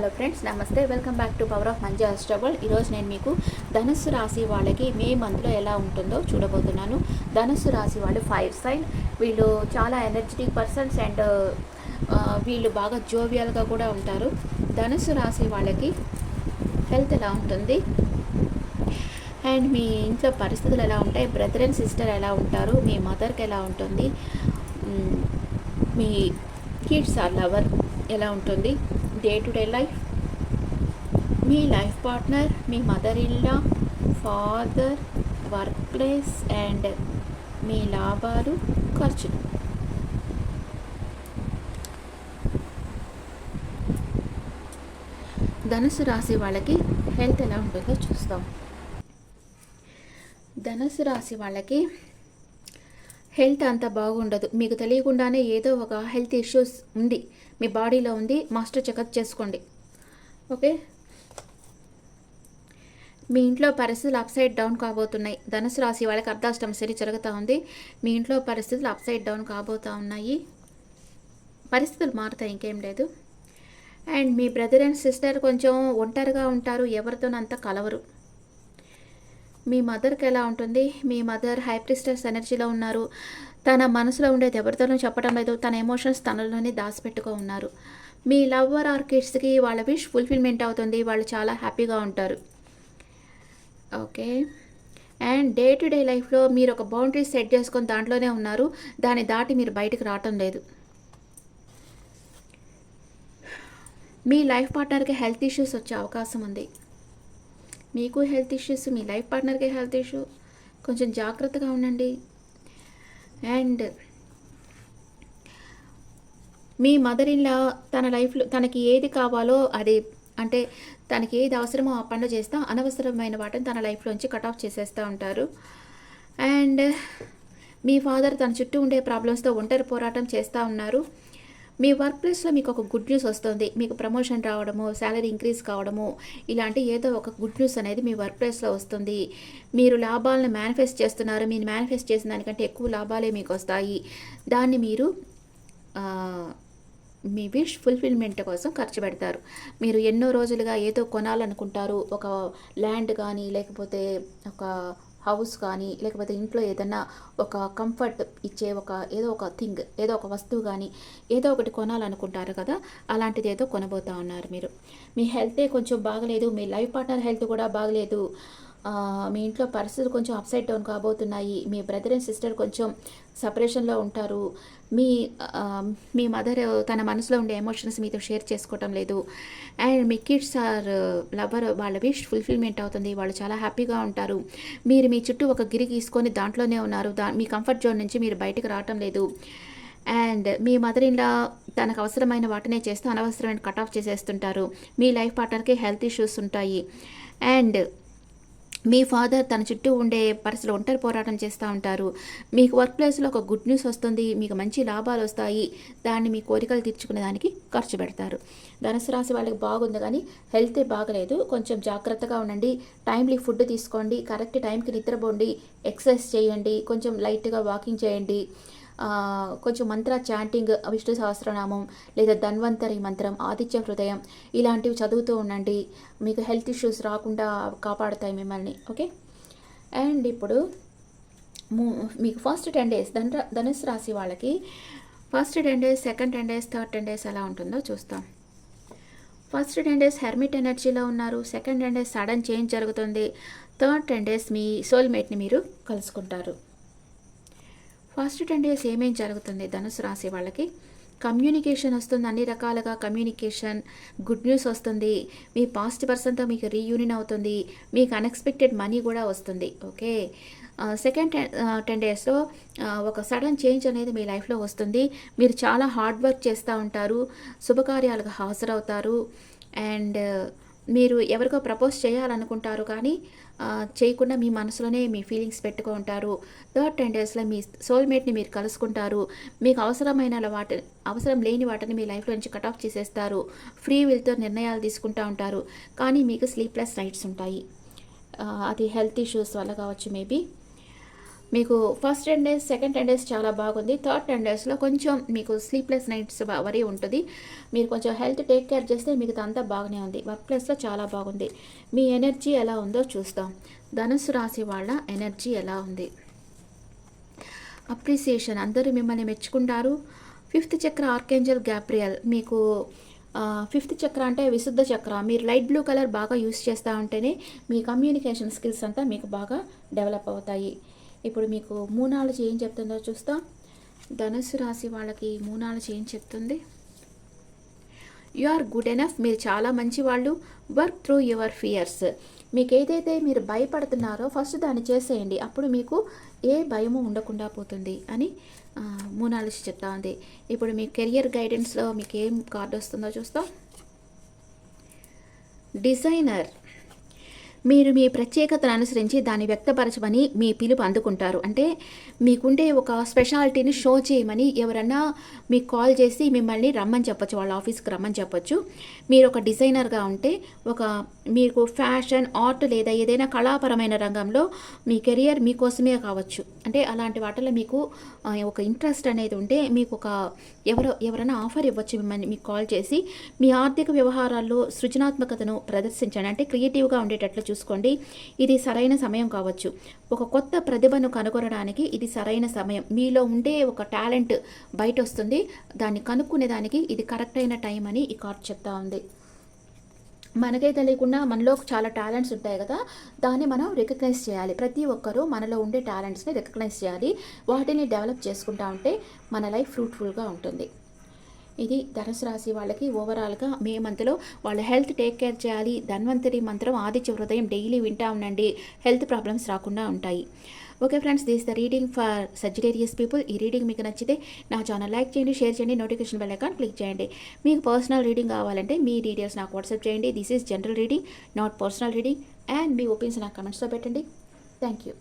Hello friends నమస్తే. Welcome back to power of మంచి అస్టబుల్ ఈరోజు నేను మీకు ధనుస్సు రాశి వాళ్ళకి మే మంత్లో ఎలా ఉంటుందో చూడబోతున్నాను. ధనుస్సు రాశి వాళ్ళు ఫైవ్ సైన్ వీళ్ళు చాలా ఎనర్జెటిక్ పర్సన్స్ అండ్ వీళ్ళు బాగా జోవియల్గా కూడా ఉంటారు. ధనుస్సు రాశి వాళ్ళకి హెల్త్ ఎలా ఉంటుంది? అండ్ మీ ఇంట్లో పరిస్థితులు ఎలా ఉంటాయి? బ్రదర్ అండ్ సిస్టర్ ఎలా ఉంటారు? మీ మదర్కి ఎలా ఉంటుంది? Mm, మీ కిడ్స్ ఆర్ లవర్ ఎలా ఉంటుంది? డే టు డే లైఫ్ మీ లైఫ్ పార్ట్నర్ మీ మదర్ ఇల్లా ఫాదర్ వర్క్ ప్లేస్ అండ్ మీ లాభాలు ఖర్చులు. ధనుసు రాశి వాళ్ళకి హెల్త్ ఎలా ఉంటుందో చూస్తాం. ధనుసు రాశి వాళ్ళకి హెల్త్ అంత బాగుండదు. మీకు తెలియకుండానే ఏదో ఒక హెల్త్ ఇష్యూస్ ఉంది. మీ బాడీలో ఉంది. మాస్టర్ చెకప్ చేసుకోండి. ఓకే? మీ ఇంట్లో పరిస్థితులు అప్సైడ్ డౌన్ కాబోతున్నాయి. ధనుసు రాశి వాళ్ళకి అర్ధాష్టమ శని జరుగుతూ ఉంది. మీ ఇంట్లో పరిస్థితులు అప్సైడ్ డౌన్ కాబోతూ ఉన్నాయి. పరిస్థితులు మారుతాయి ఇంకేం లేదు. అండ్ మీ బ్రదర్ అండ్ సిస్టర్ కొంచెం ఒంటరిగా ఉంటారు. ఎవరితోనంత కలవరు. మీ మదర్కి ఎలా ఉంటుంది? మీ మదర్ హైప్రిస్టర్స్ ఎనర్జీలో ఉన్నారు. తన మనసులో ఉండేది ఎవరితోనూ చెప్పడం లేదు. తన ఎమోషన్స్ తనలోనే దాచిపెట్టుకో ఉన్నారు మీ లవ్వర్ ఆర్ కిడ్స్కి వాళ్ళ విష్ ఫుల్ఫిల్మెంట్ అవుతుంది. వాళ్ళు చాలా హ్యాపీగా ఉంటారు. Okay. And day to day లైఫ్లో మీరు ఒక బౌండరీ సెట్ చేసుకొని దాంట్లోనే ఉన్నారు. దాన్ని దాటి మీరు బయటకు రావటం లేదు. మీ లైఫ్ పార్ట్నర్కి హెల్త్ ఇష్యూస్ వచ్చే అవకాశం ఉంది. మీకు హెల్త్ ఇష్యూస్ మీ లైఫ్ పార్ట్నర్కి హెల్త్ ఇష్యూ కొంచెం జాగ్రత్తగా ఉండండి. అండ్ మీ మదర్ ఇన్లా తన లైఫ్లో తనకి ఏది కావాలో అది అంటే తనకి ఏది అవసరమో ఆ పనులు చేస్తా అనవసరమైన వాటిని తన లైఫ్లోంచి కట్ ఆఫ్ చేసేస్తూ ఉంటారు. అండ్ మీ ఫాదర్ తన చుట్టూ ఉండే ప్రాబ్లమ్స్తో ఒంటరి పోరాటం చేస్తూ ఉన్నారు. మీ వర్క్ ప్లేస్లో మీకు ఒక గుడ్ న్యూస్ వస్తుంది. మీకు ప్రమోషన్ రావడము శాలరీ ఇంక్రీజ్ కావడము ఇలాంటి ఏదో ఒక గుడ్ న్యూస్ అనేది మీ వర్క్ ప్లేస్లో వస్తుంది. మీరు లాభాలను మేనిఫెస్ట్ చేస్తున్నారు. మీరు మేనిఫెస్ట్ చేసిన దానికంటే ఎక్కువ లాభాలే మీకు వస్తాయి. దాన్ని మీరు మీ విష్ ఫుల్ఫిల్మెంట్ కోసం ఖర్చు పెడతారు. మీరు ఎన్నో రోజులుగా ఏదో కొనాలనుకుంటారు. ఒక ల్యాండ్ కానీ లేకపోతే ఒక హౌస్ కానీ లేకపోతే ఇంట్లో ఏదైనా ఒక కంఫర్ట్ ఇచ్చే ఒక ఏదో ఒక థింగ్ ఏదో ఒక వస్తువు కానీ ఏదో ఒకటి కొనాలనుకుంటారు కదా అలాంటిది ఏదో కొనబోతా ఉన్నారు మీరు. మీ హెల్తే కొంచెం బాగలేదు మీ లైఫ్ పార్ట్నర్ హెల్త్ కూడా బాగలేదు. మీ ఇంట్లో పరిస్థితులు కొంచెం అప్సైడ్ డౌన్ కాబోతున్నాయి. మీ బ్రదర్ అండ్ సిస్టర్ కొంచెం సపరేషన్లో ఉంటారు. మీ మీ మదర్ తన మనసులో ఉండే ఎమోషన్స్ మీతో షేర్ చేసుకోవటం లేదు. అండ్ మీ కిడ్స్ ఆర్ లవర్ వాళ్ళ విష్ ఫుల్ఫిల్మెంట్ అవుతుంది. వాళ్ళు చాలా హ్యాపీగా ఉంటారు. మీరు మీ చుట్టూ ఒక గిరి గీసుకొని దాంట్లోనే ఉన్నారు. దా మీ కంఫర్ట్ జోన్ నుంచి మీరు బయటకు రావటం లేదు. అండ్ మీ మదర్ ఇన్లా తనకు అవసరమైన వాటినే చేస్తూ అనవసరమైన కట్ ఆఫ్ చేసేస్తుంటారు. మీ లైఫ్ పార్ట్నర్కి హెల్త్ ఇష్యూస్ ఉంటాయి. అండ్ మీ ఫాదర్ తన చుట్టూ ఉండే పరిస్థితులు ఒంటరి పోరాటం చేస్తూ ఉంటారు. మీకు వర్క్ ప్లేస్లో ఒక గుడ్ న్యూస్ వస్తుంది. మీకు మంచి లాభాలు వస్తాయి. దాన్ని మీ కోరికలు తీర్చుకునే దానికి ఖర్చు పెడతారు. ధనుసు రాశి వాళ్ళకి బాగుంది కానీ హెల్త్ బాగలేదు. కొంచెం జాగ్రత్తగా ఉండండి. టైంలీ ఫుడ్ తీసుకోండి. కరెక్ట్ టైంకి నిద్రపోండి. ఎక్సర్సైజ్ చేయండి. కొంచెం లైట్గా వాకింగ్ చేయండి. కొంచెం మంత్ర చాంటింగ్ విష్ణు సహస్రనామం లేదా ధన్వంతరి మంత్రం ఆదిత్య హృదయం ఇలాంటివి చదువుతూ ఉండండి. మీకు హెల్త్ ఇష్యూస్ రాకుండా కాపాడుతాయి మిమ్మల్ని ఓకే? అండ్ ఇప్పుడు మీకు ఫస్ట్ టెన్ డేస్ ధను ధనుసు రాశి వాళ్ళకి first ten days second ten days third ten days ఎలా ఉంటుందో చూస్తాం. ఫస్ట్ టెన్ డేస్ హెర్మిట్ ఎనర్జీలో ఉన్నారు second ten days sudden change జరుగుతుంది థర్డ్ టెన్ డేస్ మీ సోల్మేట్ని మీరు కలుసుకుంటారు. ఫస్ట్ టెన్ డేస్ ఏమేం జరుగుతుంది? ధనుసు రాశి వాళ్ళకి కమ్యూనికేషన్ వస్తుంది అన్ని రకాలుగా కమ్యూనికేషన్ గుడ్ న్యూస్ వస్తుంది మీ పాస్ట్ పర్సన్తో మీకు రీయూనియన్ అవుతుంది మీకు అన్ఎక్స్పెక్టెడ్ మనీ కూడా వస్తుంది ఓకే? సెకండ్ టెన్ టెన్ డేస్లో ఒక సడన్ చేంజ్ అనేది మీ లైఫ్లో వస్తుంది. మీరు చాలా హార్డ్ వర్క్ చేస్తూ ఉంటారు శుభకార్యాలకు హాజరవుతారు అండ్ మీరు ఎవరికో ప్రపోజ్ చేయాలనుకుంటారు కానీ చేయకుండా మీ మనసులోనే మీ ఫీలింగ్స్ పెట్టుకో ఉంటారు. థర్డ్ టెన్ డేస్లో మీ సోల్మేట్ని మీరు కలుసుకుంటారు. మీకు అవసరమైన వాటి అవసరం లేని వాటిని మీ లైఫ్లో నుంచి కట్ ఆఫ్ చేసేస్తారు. ఫ్రీ విల్తో నిర్ణయాలు తీసుకుంటూ ఉంటారు. కానీ మీకు స్లీప్లెస్ నైట్స్ ఉంటాయి. అది హెల్త్ ఇష్యూస్ వల్ల కావచ్చు మేబీ మీకు first ten days second ten days చాలా బాగుంది. థర్డ్ టెన్ డేస్లో కొంచెం మీకు స్లీప్లెస్ నైట్స్ వరీ ఉంటుంది. మీరు కొంచెం హెల్త్ టేక్ కేర్ చేస్తే మీకు అంతా బాగానే ఉంది. వర్క్ ప్లేస్లో చాలా బాగుంది. మీ ఎనర్జీ ఎలా ఉందో చూస్తాం. ధనుసు రాశి వాళ్ళ ఎనర్జీ ఎలా ఉంది? అప్రిసియేషన్ అందరూ మిమ్మల్ని మెచ్చుకుంటారు. ఫిఫ్త్ చక్ర ఆర్కేంజల్ గ్యాప్రియల్ మీకు ఫిఫ్త్ చక్ర అంటే విశుద్ధ చక్ర. మీరు లైట్ బ్లూ కలర్ బాగా యూస్ చేస్తూ ఉంటేనే మీ కమ్యూనికేషన్ స్కిల్స్ అంతా మీకు బాగా డెవలప్ అవుతాయి. ఇప్పుడు మీకు మూనాలజీ ఏం చెప్తుందో చూస్తాం. ధనుసు రాశి వాళ్ళకి మూనాలజీ ఏం చెప్తుంది. యు ఆర్ గుడ్ ఎనఫ్ మీరు చాలా మంచి వాళ్ళు వర్క్ త్రూ యువర్ ఫియర్స్ మీకు ఏదైతే మీరు భయపడుతున్నారో ఫస్ట్ దాన్ని చేసేయండి. అప్పుడు మీకు ఏ భయము ఉండకుండా పోతుంది అని మూనాలజీ చెప్తా ఉంది. ఇప్పుడు మీ కెరియర్ గైడెన్స్లో మీకు ఏం కార్డు వస్తుందో చూస్తాం. డిజైనర్ మీరు మీ ప్రత్యేకతను అనుసరించి దాన్ని వ్యక్తపరచమని మీ పిలుపు అందుకుంటారు. అంటే మీకుండే ఒక స్పెషాలిటీని షో చేయమని ఎవరన్నా మీకు కాల్ చేసి మిమ్మల్ని రమ్మని చెప్పొచ్చు వాళ్ళ ఆఫీస్కి రమ్మని చెప్పొచ్చు. మీరు ఒక డిజైనర్గా ఉంటే ఒక మీకు ఫ్యాషన్ ఆర్ట్ లేదా ఏదైనా కళాపరమైన రంగంలో మీ కెరియర్ మీకోసమే కావచ్చు. అంటే అలాంటి వాటిలో మీకు ఒక ఇంట్రెస్ట్ అనేది ఉంటే మీకు ఒక ఎవరో ఎవరైనా ఆఫర్ ఇవ్వచ్చు మిమ్మల్ని మీకు కాల్ చేసి మీ ఆర్థిక వ్యవహారాల్లో సృజనాత్మకతను ప్రదర్శించండి. అంటే క్రియేటివ్గా ఉండేటట్లు చూసుకోండి. ఇది సరైన సమయం కావచ్చు. ఒక కొత్త ప్రతిభను కనుగొనడానికి ఇది సరైన సమయం. మీలో ఉండే ఒక టాలెంట్ బయట వస్తుంది దాన్ని కనుక్కునే దానికి ఇది కరెక్ట్ అయిన టైం అని ఈ కార్డ్ చెప్తా ఉంది. మనకే తెలియకుండా మనలో చాలా టాలెంట్స్ ఉంటాయి కదా దాన్ని మనం రికగ్నైజ్ చేయాలి. ప్రతి ఒక్కరూ మనలో ఉండే టాలెంట్స్ని రికగ్నైజ్ చేయాలి. వాటిని డెవలప్ చేసుకుంటా ఉంటే మన లైఫ్ ఫ్రూట్ఫుల్గా ఉంటుంది. ఇది ధనుసు రాశి వాళ్ళకి ఓవరాల్గా మే మంత్లో వాళ్ళ హెల్త్ టేక్ కేర్ చేయాలి. ధన్వంతరి మంత్రం ఆదిత్య హృదయం డైలీ వింటా ఉండండి. హెల్త్ ప్రాబ్లమ్స్ రాకుండా ఉంటాయి. Okay friends this the reading for Sagittarius people ఈ రీడింగ్ మీకు నచ్చితే నా ఛానల్ లైక్ చేయండి షేర్ చేయండి నోటిఫికేషన్ బెల్ ఐకాన్ క్లిక్ చేయండి. మీకు పర్సనల్ రీడింగ్ కావాలంటే మీ డీటెయిల్స్ నాకు వాట్సాప్ చేయండి. This is general reading not personal reading and me opinions నాకు కమెంట్స్లో పెట్టండి. Thank you